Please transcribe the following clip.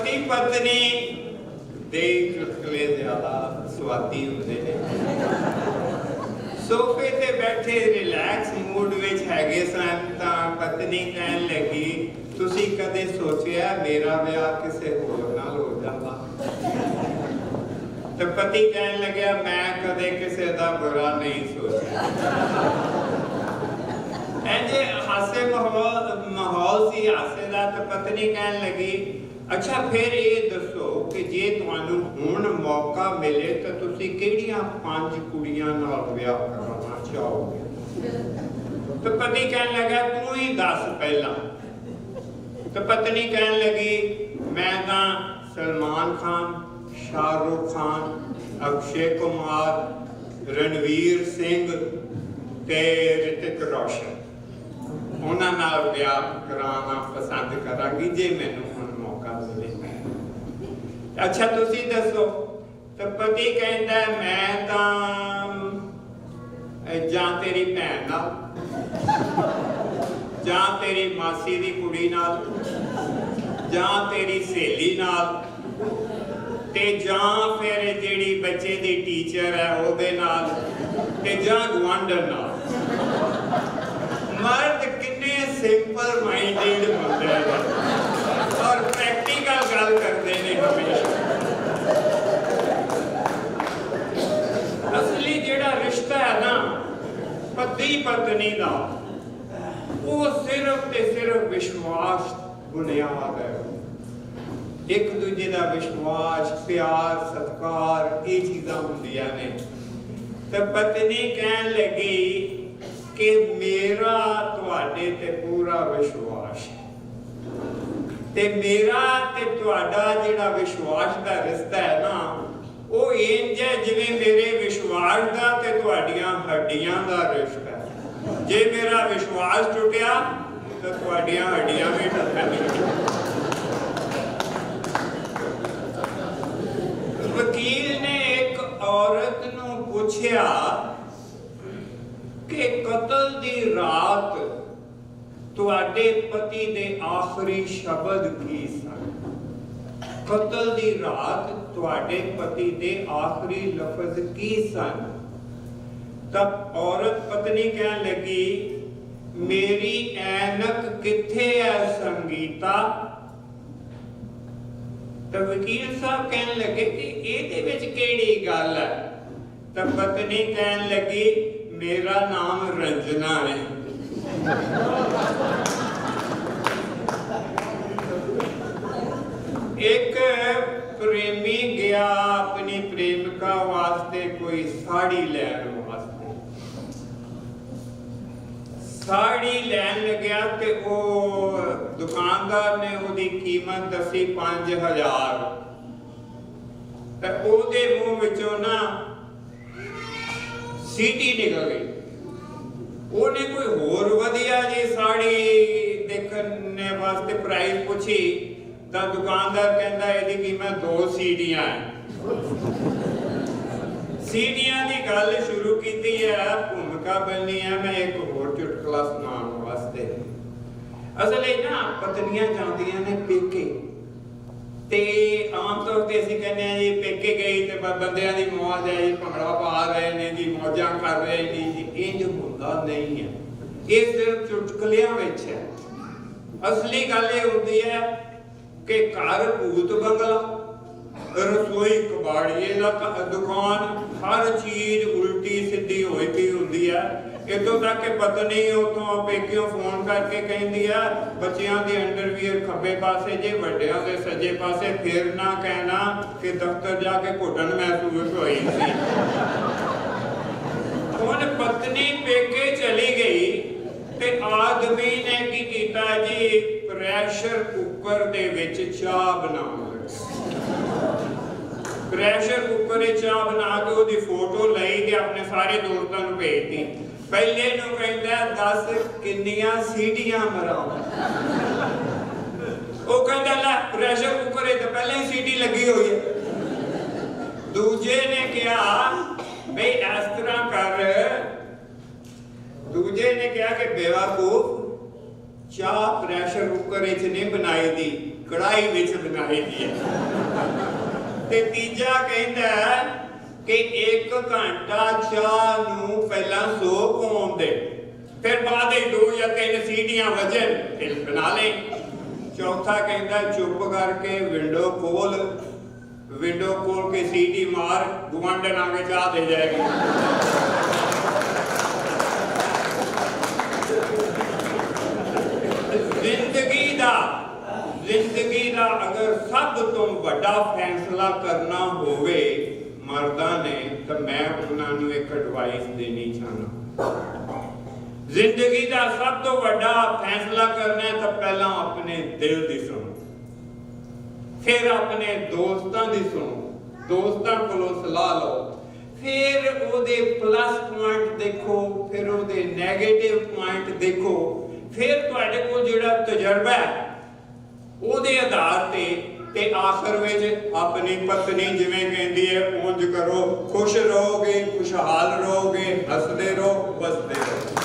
ਪਤੀ ਪਤਨੀ ਦੇ ਚੁਟਕਲੇ ਜ਼ਿਆਦਾ ਸਵਾਦੀ ਹੁੰਦੇ ਨੇ। ਸੋਫੇ ਤੇ ਬੈਠੇ ਰਿਲੈਕਸ ਮੂਡ ਵਿੱਚ ਹੈਗੇ ਸਨ ਤਾਂ ਪਤਨੀ ਕਹਿਣ ਲੱਗੀ, ਤੁਸੀਂ ਕਦੇ ਸੋਚਿਆ ਮੇਰਾ ਵਿਆਹ ਕਿਸੇ ਹੋਰ ਨਾਲ ਹੋ ਜਾਂਦਾ ਤੇ ਪਤੀ ਕਹਿਣ ਲੱਗਿਆ, ਮੈਂ ਕਦੇ ਕਿਸੇ ਦਾ ਬੁਰਾ ਨਹੀਂ ਸੋਚਿਆ। ਐਂਜੇ ਹਾਸੇ ਮਾਹੌਲ ਮਾਹੌਲ ਸੀ ਹਾਸੇ ਦਾ ਤੇ ਪਤਨੀ ਕਹਿਣ ਲੱਗੀ ਅੱਛਾ, ਫਿਰ ਇਹ ਦੱਸੋ ਕਿ ਜੇ ਤੁਹਾਨੂੰ ਹੁਣ ਮੌਕਾ ਮਿਲੇ ਤਾਂ ਤੁਸੀਂ ਕਿਹੜੀਆਂ ਪੰਜ ਕੁੜੀਆਂ ਨਾਲ ਵਿਆਹ ਕਰਨਾ ਚਾਹੋਗੇ? ਤੇ ਪਤੀ ਕਹਿਣ ਲੱਗਾ, ਤੂੰ ਹੀ ਦੱਸ ਪਹਿਲਾਂ। ਤੇ ਪਤਨੀ ਕਹਿਣ ਲੱਗੀ, ਮੈਂ ਤਾਂ ਸਲਮਾਨ ਖਾਨ, ਸ਼ਾਹਰੁਖ ਖਾਨ, ਅਕਸ਼ੇ ਕੁਮਾਰ, ਰਣਵੀਰ ਸਿੰਘ ਤੇ ਰਿਤਿਕ ਰੋਸ਼ਨ। ਉਹਨਾਂ ਨਾਲ ਵਿਆਹ ਕਰਾਉਣਾ ਪਸੰਦ ਕਰਾਂਗੀ ਜੇ ਮੈਨੂੰ ਹੁਣ ਅੱਛਾ, ਤੁਸੀਂ ਦੱਸੋ, ਤੇ ਪਤੀ ਕਹਿੰਦਾ, ਮੈਂ ਤਾਂ ਜਾਂ ਤੇਰੀ ਭੈਣ ਨਾਲ, ਜਾਂ ਤੇਰੀ ਮਾਸੀ ਦੀ ਕੁੜੀ ਨਾਲ, ਜਾਂ ਤੇਰੀ ਸਹੇਲੀ ਨਾਲ, ਤੇ ਜਾਂ ਫਿਰ ਜਿਹੜੀ ਬੱਚੇ ਦੀ ਟੀਚਰ ਹੈ ਉਹਦੇ ਨਾਲ, ਤੇ ਜਾਂ ਗਵਾਂਢਣ ਨਾਲ। ਮਰਦ ਕਿੰਨੇ ਸਿੰਪਲ ਮਾਈਂਡਡ ਹੁੰਦੇ ਨੇ ਔਰ ਪ੍ਰੈਕਟੀਕਲ ਗੱਲ ਕਰਦੇ ਨੇ ਹਮੇਸ਼ਾ ਅਸਲੀ ਜਿਹੜਾ ਰਿਸ਼ਤਾ ਹੈ ਨਾ ਪਤੀ ਪਤਨੀ ਦਾ। ਉਹ ਸਿਰਫ ਤੇ ਸਿਰਫ ਵਿਸ਼ਵਾਸ ਬੁਨਿਆਦ ਹੈ। ਇੱਕ ਦੂਜੇ ਦਾ ਵਿਸ਼ਵਾਸ, ਪਿਆਰ, ਸਤਿਕਾਰ, ਇਹ ਚੀਜ਼ਾਂ ਹੁੰਦੀਆਂ ਨੇ। ਤੇ ਪਤਨੀ ਕਹਿਣ ਲੱਗੀ ਕਿ ਮੇਰਾ ਤੁਹਾਡੇ ਤੇ ਪੂਰਾ ਵਿਸ਼ਵਾਸ ਹੈ। ਤੇ ਮੇਰਾ ਤੇ ਤੁਹਾਡਾ ਜਿਹੜਾ ਵਿਸ਼ਵਾਸ ਦਾ ਰਿਸ਼ਤਾ ਹੈ ਨਾ ਉਹ ਇੰਜ ਹੈ ਜਿਵੇਂ ਮੇਰੇ ਵਿਸ਼ਵਾਸ ਦਾ ਤੇ ਤੁਹਾਡੀਆਂ ਹੱਡੀਆਂ ਦਾ ਰਿਸ਼ਤਾ ਹੈ। ਜੇ ਮੇਰਾ ਵਿਸ਼ਵਾਸ ਟੁੱਟਿਆ, ਤਾਂ ਤੁਹਾਡੀਆਂ ਹੱਡੀਆਂ ਵੀ ਟੁੱਟਣਗੀਆਂ ਵਕੀਲ ਨੇ ਇੱਕ ਔਰਤ ਨੂੰ ਪੁੱਛਿਆ ਕਿ ਕਤਲ ਦੀ ਰਾਤ ਤੁਹਾਡੇ ਪਤੀ ਦੇ ਆਖਰੀ ਸ਼ਬਦ ਕੀ ਸਨ? ਕਤਲ ਦੀ ਰਾਤ ਤੁਹਾਡੇ ਪਤੀ ਦੇ ਆਖਰੀ ਲਫ਼ਜ਼ ਕੀ ਸਨ? ਤਬ ਔਰਤ ਪਤਨੀ ਕਹਿਣ ਲੱਗੀ, ਮੇਰੀ ਐਨਕ ਕਿੱਥੇ ਹੈ ਸੰਗੀਤਾ? ਤਾਂ ਵਕੀਲ ਸਾਹਿਬ ਕਹਿਣ ਲੱਗੇ ਕਿ ਇਹਦੇ ਵਿੱਚ ਕਿਹੜੀ ਗੱਲ ਹੈ ਤਾਂ ਪਤਨੀ ਕਹਿਣ ਲੱਗੀ, ਮੇਰਾ ਨਾਮ ਰੰਜਨਾ ਹੈ। ਇੱਕ ਪ੍ਰੇਮੀ ਗਿਆ ਆਪਣੀ ਪ੍ਰੇਮਿਕਾ ਵਾਸਤੇ ਕੋਈ ਸਾੜੀ ਲੈਣ ਵਾਸਤੇ। ਸਾੜੀ ਲੈਣ ਲੱਗਿਆ ਤੇ ਉਹ ਦੁਕਾਨਦਾਰ ਨੇ ਉਹਦੀ ਕੀਮਤ ਦੱਸੀ 5000 ਤੇ ਉਹਦੇ ਮੂੰਹ ਵਿੱਚੋਂ ਨਾ ਸੀਟੀ ਨਿਕਲ ਗਈ। ਉਹਨੇ ਕੋਈ ਹੋਰ ਵਧੀਆ ਜੀ ਸਾੜੀ ਦੇਖਣ ਵਾਸਤੇ ਪ੍ਰਾਈਸ ਪੁੱਛੀ। ਤਾਂ ਦੁਕਾਨਦਾਰ ਕਹਿੰਦਾ, ਇਹਦੀ ਕੀਮਤ ਦੋ ਸੀਟੀਆਂ ਹੈ ਸੀਟੀਆਂ ਦੀ ਗੱਲ ਸ਼ੁਰੂ ਕੀਤੀ ਹੈ ਭੂਮਿਕਾ ਬਣਨੀ ਹੈ ਮੈਂ ਇੱਕ ਹੋਰ ਚੁਟਕਲਾ ਸੁਣਾਉਣ ਵਾਸਤੇ। ਅਸਲ ਇਹ ਨਾ ਪਤਨੀਆਂ ਜਾਂਦੀਆਂ ਨੇ ਪੇਕੇ। ਤੇ ਆਮ ਤੌਰ ਤੇ ਅਸੀਂ ਕਹਿੰਦੇ ਆ ਜੀ, ਪੇਕੇ ਗਈ ਤੇ ਬੰਦਿਆਂ ਦੀ ਮੌਜ ਹੈ ਜੀ, ਭੰਗੜਾ ਪਾ ਰਹੇ ਨੇ ਜੀ, ਮੌਜਾਂ ਕਰ ਰਹੇ ਨੇ ਜੀ ਇੰਜ ਹੁੰਦਾ ਨਹੀਂ ਹੈ ਇਹ ਸਿਰਫ ਚੁਟਕਲਿਆਂ ਵਿੱਚ ਹੈ ਅਸਲੀ ਗੱਲ ਇਹ ਹੁੰਦੀ ਹੈ ਕਿ ਘਰ ਭੂਤ ਬੰਗਲਾ। ਰਸੋਈ ਕਬਾੜੀਏ ਦਾ ਦੁਕਾਨ ਹਰ ਚੀਜ਼ ਉਲਟੀ ਸਿੱਧੀ ਹੋਈ ਪਈ ਹੁੰਦੀ ਹੈ ਇਤੋਂ ਤੱਕ ਕਿ ਪਤਨੀ ਉਤੋਂ ਪੇਕਿਓ ਫੋਨ ਕਰਕੇ ਕਹਿੰਦੀ ਆ, ਬੱਚਿਆਂ ਦੇ ਅੰਡਰਵੀਅਰ ਖੱਬੇ ਪਾਸੇ, ਜੇ ਵੱਡਿਆਂ ਦੇ ਸੱਜੇ ਪਾਸੇ ਫੇਰ ਨਾ ਕਹਿਣਾ ਕਿ ਦਫ਼ਤਰ ਜਾ ਕੇ ਘੁੱਟਣ ਮਹਿਸੂਸ ਹੋਈ ਸੀ। ਹੁਣ ਪਤਨੀ ਪੇਕੇ ਚਲੀ ਗਈ। ਤੇ ਆਦਮੀ ਨੇ ਕੀ ਕੀਤਾ ਜੀ? ਪ੍ਰੈਸ਼ਰ ਕੁੱਕਰ ਦੇ ਵਿੱਚ ਚਾਹ ਬਣਾਉਣ ਲੱਗਾ। ਪ੍ਰੈਸ਼ਰ ਕੁੱਕਰ ਵਿੱਚ ਚਾਹ ਬਣਾ ਕੇ ਉਹਦੀ ਫੋਟੋ ਲਈ ਤੇ ਆਪਣੇ ਸਾਰੇ ਦੋਸਤਾਂ ਨੂੰ ਭੇਜਤੀ। ਪਹਿਲੇ ਨੂੰ ਕਹਿੰਦਾ 10 ਕਿੰਨੀਆਂ ਸੀਟੀਆਂ ਮਰਾਉਂ ਉਹ ਕਹਿੰਦਾ, ਲੈ ਪ੍ਰੈਸ਼ਰ ਕੁੱਕਰ ਇਹ ਤਾਂ ਪਹਿਲਾਂ ਹੀ ਸੀਟੀ ਲੱਗੀ ਹੋਈ ਹੈ। ਦੂਜੇ ਨੇ ਕਿਹਾ, ਬਈ ਇਸ ਤਰ੍ਹਾਂ ਕਰ ਦੂਜੇ ਨੇ ਕਿਹਾ ਕਿ ਬੇਵਕੂਫ ਚਾਹ ਪ੍ਰੈਸ਼ਰ ਕੁੱਕਰ ਵਿੱਚ ਨਹੀਂ ਬਣਾਈ ਦੀ ਕੜਾਈ ਵਿੱਚ ਬਣਾਈ ਦੀ ਹੈ। ਤੇ ਤੀਜਾ ਕਹਿੰਦਾ ਕਿ 1 ਘੰਟਾ ਚਾਹ ਨੂੰ ਪਹਿਲਾਂ ਸੋਕ ਹੋਣ ਦੇ। ਫਿਰ ਬਾਅਦ ਵਿੱਚ ਦੋ ਜਾਂ ਤਿੰਨ ਸੀਟੀਆਂ ਵਜਣ, ਫਿਰ ਬਣਾ ਲੈ ਚੌਥਾ ਕਹਿੰਦਾ, ਚੁੱਪ ਕਰਕੇ ਵਿੰਡੋ ਖੋਲ। ਵਿੰਡੋ ਖੋਲ ਕੇ ਸੀਟੀ ਮਾਰ, ਗੁਆਂਢਣ ਆ ਕੇ ਚਾਹ ਦੇ ਜਾਏਗਾ। ਜ਼ਿੰਦਗੀ ਦਾ ਅਗਰ ਸਭ ਤੋਂ ਵੱਡਾ ਫੈਸਲਾ ਕਰਨਾ ਹੋਵੇ ਮਰਦਾਂ ਨੇ, ਤਾਂ ਮੈਂ ਉਹਨਾਂ ਨੂੰ ਇੱਕ ਐਡਵਾਈਸ ਦੇਣੀ ਚਾਹਨਾ ਜ਼ਿੰਦਗੀ ਦਾ ਸਭ ਤੋਂ ਵੱਡਾ ਫੈਸਲਾ ਕਰਨਾ ਤਾਂ ਪਹਿਲਾਂ ਆਪਣੇ ਦਿਲ ਦੀ ਸੁਣੋ। ਫਿਰ ਆਪਣੇ ਦੋਸਤਾਂ ਦੀ ਸੁਣੋ। ਦੋਸਤਾਂ ਕੋਲੋਂ ਸਲਾਹ ਲਓ। ਫਿਰ ਉਹਦੇ ਪਲੱਸ ਪੁਆਇੰਟ ਦੇਖੋ, ਫਿਰ ਉਹਦੇ 네ਗੇਟਿਵ ਪੁਆਇੰਟ ਦੇਖੋ। ਫਿਰ ਤੁਹਾਡੇ ਕੋਲ ਜਿਹੜਾ ਤਜਰਬਾ ਹੈ ਉਹਦੇ ਆਧਾਰ ਤੇ ਤੇ ਆਖਰ ਵਿੱਚ ਆਪਣੀ ਪਤਨੀ ਜਿਵੇਂ ਕਹਿੰਦੀ ਹੈ, ਉਂਝ ਕਰੋ, ਖੁਸ਼ ਰਹੋਗੇ, ਖੁਸ਼ਹਾਲ ਰਹੋਗੇ, ਹੱਸਦੇ ਰਹੋ, ਵਸਦੇ ਰਹੋ।